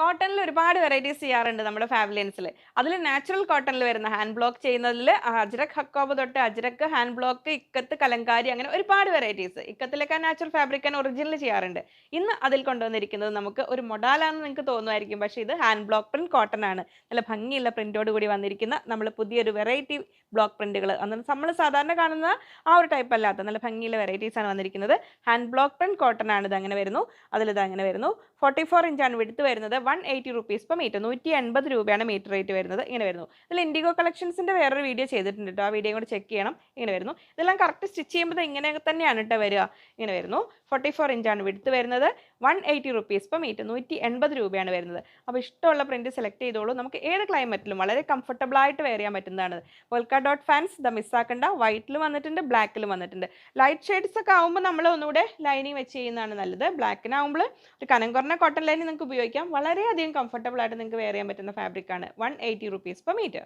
കോട്ടണിൽ ഒരുപാട് വെറൈറ്റീസ് ചെയ്യാറുണ്ട് നമ്മുടെ ഫാബ്ലിയൻസിൽ അതിൽ നാച്ചുറൽ കോട്ടണിൽ വരുന്ന ഹാൻഡ് ബ്ലോക്ക് ചെയ്യുന്നതിൽ അജ്രക് ഹക്കോബ് തൊട്ട് അജ്രക്ക് ഹാൻഡ് ബ്ലോക്ക് ഇക്കത്ത് കലങ്കാരി അങ്ങനെ ഒരുപാട് വെറൈറ്റീസ് ഇക്കത്തിലൊക്കെ നാച്ചുറൽ ഫാബ്രിക് ഒറിജിനൽ ചെയ്യാറുണ്ട്. ഇന്ന് അതിൽ കൊണ്ടുവന്നിരിക്കുന്നത് നമുക്ക് ഒരു മൊഡാലാണെന്ന് നിങ്ങൾക്ക് തോന്നുമായിരിക്കും. പക്ഷേ ഇത് ഹാൻഡ് ബ്ലോക്ക് പ്രിന്റ് കോട്ടൺ ആണ്. നല്ല ഭംഗിയുള്ള പ്രിന്റോട് കൂടി വന്നിരിക്കുന്ന നമ്മൾ പുതിയൊരു വെറൈറ്റി ബ്ലോക്ക് പ്രിന്റുകൾ അന്ന് നമ്മൾ സാധാരണ കാണുന്ന ആ ഒരു ടൈപ്പ് അല്ലാത്ത നല്ല ഭംഗിയുള്ള വെറൈറ്റീസ് ആണ് വന്നിരിക്കുന്നത്. ഹാൻഡ് ബ്ലോക്ക് പ്രിന്റ് കോട്ടൺ ആണ് ഇത് അങ്ങനെ വരുന്നു. അതിലിത് അങ്ങനെ വരുന്നു. ഫോർട്ടി ഫോർ ഇഞ്ചാണ് വിടുത്ത് വരുന്നത്. എയ്റ്റി റുപ്പീസ് പെർ മീറ്റർ നൂറ്റി എൺപത് രൂപയാണ് മീറ്റർ റേറ്റ് വരുന്നത്. ഇങ്ങനെ വരുന്നു. ഇതിൽ ഇൻഡിഗോ കളക്ഷൻസിന്റെ വേറൊരു വീഡിയോ ചെയ്തിട്ടുണ്ട് കേട്ടോ ആ വീഡിയോ കൂടെ ചെക്ക് ചെയ്യണം. ഇങ്ങനെ വരുന്നു. ഇതെല്ലാം കറക്റ്റ് സ്റ്റിച്ച് ചെയ്യുമ്പോൾ ഇങ്ങനെ തന്നെയാണ് കേട്ടോ വരിക. ഇങ്ങനെ വരുന്നു. ഫോർട്ടി ഫോർ ഇഞ്ചാണ് വിടുത്ത് വരുന്നത്. One eighty rupees per metre നൂറ്റി എൺപത് രൂപയാണ് വരുന്നത്. അപ്പോൾ ഇഷ്ടമുള്ള പ്രിന്റ് സെലക്ട് ചെയ്തോളൂ. നമുക്ക് ഏത് ക്ലൈമറ്റിലും വളരെ കംഫർട്ടബിൾ ആയിട്ട് വെയർ ചെയ്യാൻ പറ്റുന്നതാണ്. പോൽക്ക ഡോട്ട് ഫാൻസ് ദ മിസ്സാക്കണ്ട വൈറ്റിൽ വന്നിട്ടുണ്ട് ബ്ലാക്കിൽ വന്നിട്ടുണ്ട്. ലൈറ്റ് ഷെയ്ഡ്സ് ഒക്കെ ആകുമ്പോൾ നമ്മൾ ഒന്നുകൂടെ ലൈനിങ് വെച്ച് ചെയ്യുന്നതാണ് നല്ലത്. ബ്ലാക്കിനാകുമ്പോൾ ഒരു കനം കുറഞ്ഞ കോട്ടൺ ലൈനിങ് നിങ്ങൾക്ക് ഉപയോഗിക്കാം. വളരെയധികം കംഫർട്ടബിൾ ആയിട്ട് നിങ്ങൾക്ക് വെയർ ചെയ്യാൻ പറ്റുന്ന ഫാബ്രിക് ആണ് one eighty rupees per metre